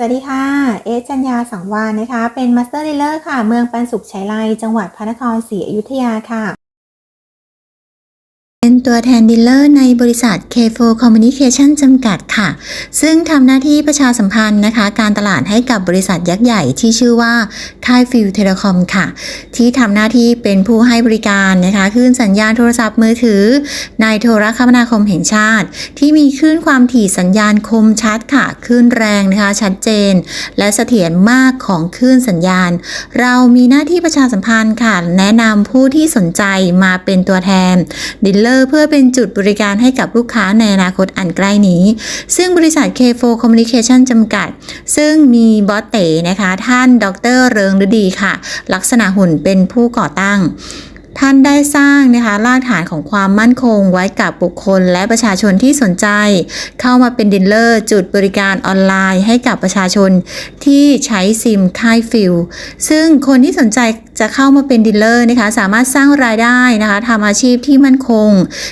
สวัสดีค่ะ เอจัญญาสังวานนะคะ เป็นมาสเตอร์ดีลเลอร์ค่ะ เมืองปันสุขชัยไลจังหวัดพระนครศรีอยุธยาค่ะ ตัวแทนดีลเลอร์ในบริษัท K4 Communication จำกัดค่ะ ซึ่งทำหน้าที่ประชาสัมพันธ์นะคะ การตลาดให้กับบริษัทยักษ์ใหญ่ที่ชื่อว่าค่ายฟิลเทเลคอมค่ะ ที่ทำหน้าที่เป็นผู้ให้บริการนะคะคลื่นสัญญาณโทรศัพท์มือถือ ในโทรคมนาคมแห่งชาติ ที่มีคลื่นความถี่สัญญาณคมชัดค่ะคลื่นแรงนะคะ ชัดเจน และเสถียรมากของคลื่นสัญญาณ เรามีหน้าที่ประชาสัมพันธ์ค่ะ แนะนำผู้ที่สนใจมาเป็นตัวแทนดีลเลอร์เพื่อเป็นจุดบริการให้กับลูกค้าในอนาคตอันใกล้นี้ ซึ่งบริษัท K4 Communication จำกัด ซึ่งมีบอสเต๋นะคะ ท่านดรเริงฤดีค่ะ ลักษณะหุ่นเป็นผู้ก่อตั้ง ท่านได้สร้างนะคะรากฐานของความมั่นคงไว้กับบุคคล และประชาชนที่สนใจ เข้ามาเป็นดีลเลอร์จุดบริการออนไลน์ให้กับประชาชนที่ใช้ซิมค่ายฟิลซึ่งคนที่สนใจจะเข้ามาเป็นดีลเลอร์นะคะสามารถสร้างรายได้นะคะทำอาชีพที่มั่นคง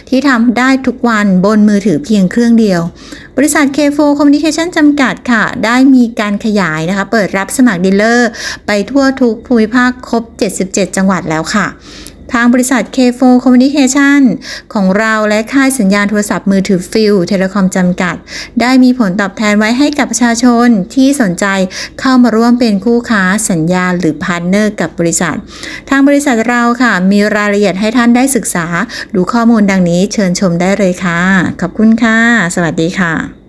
ที่ทำได้ทุกวันบนมือถือเพียงเครื่องเดียว บริษัท K4 Communication จำกัดค่ะ ได้มีการขยายนะคะ เปิดรับสมัครดีลเลอร์ ไปทั่วทุกภูมิภาคครบ 77 จังหวัดแล้วค่ะ ทางบริษัท K4 Communication ของเราและค่ายสัญญาณโทรศัพท์มือถือฟิลเทเลคอมจำกัด ได้มีผลตอบแทนไว้ให้กับประชาชนที่สนใจเข้ามาร่วมเป็นคู่ค้าสัญญาหรือพาร์ทเนอร์กับบริษัท ทางบริษัทเราค่ะ มีรายละเอียดให้ท่านได้ศึกษา ดูข้อมูลดังนี้เชิญชมได้เลยค่ะ ขอบคุณค่ะ สวัสดีค่ะ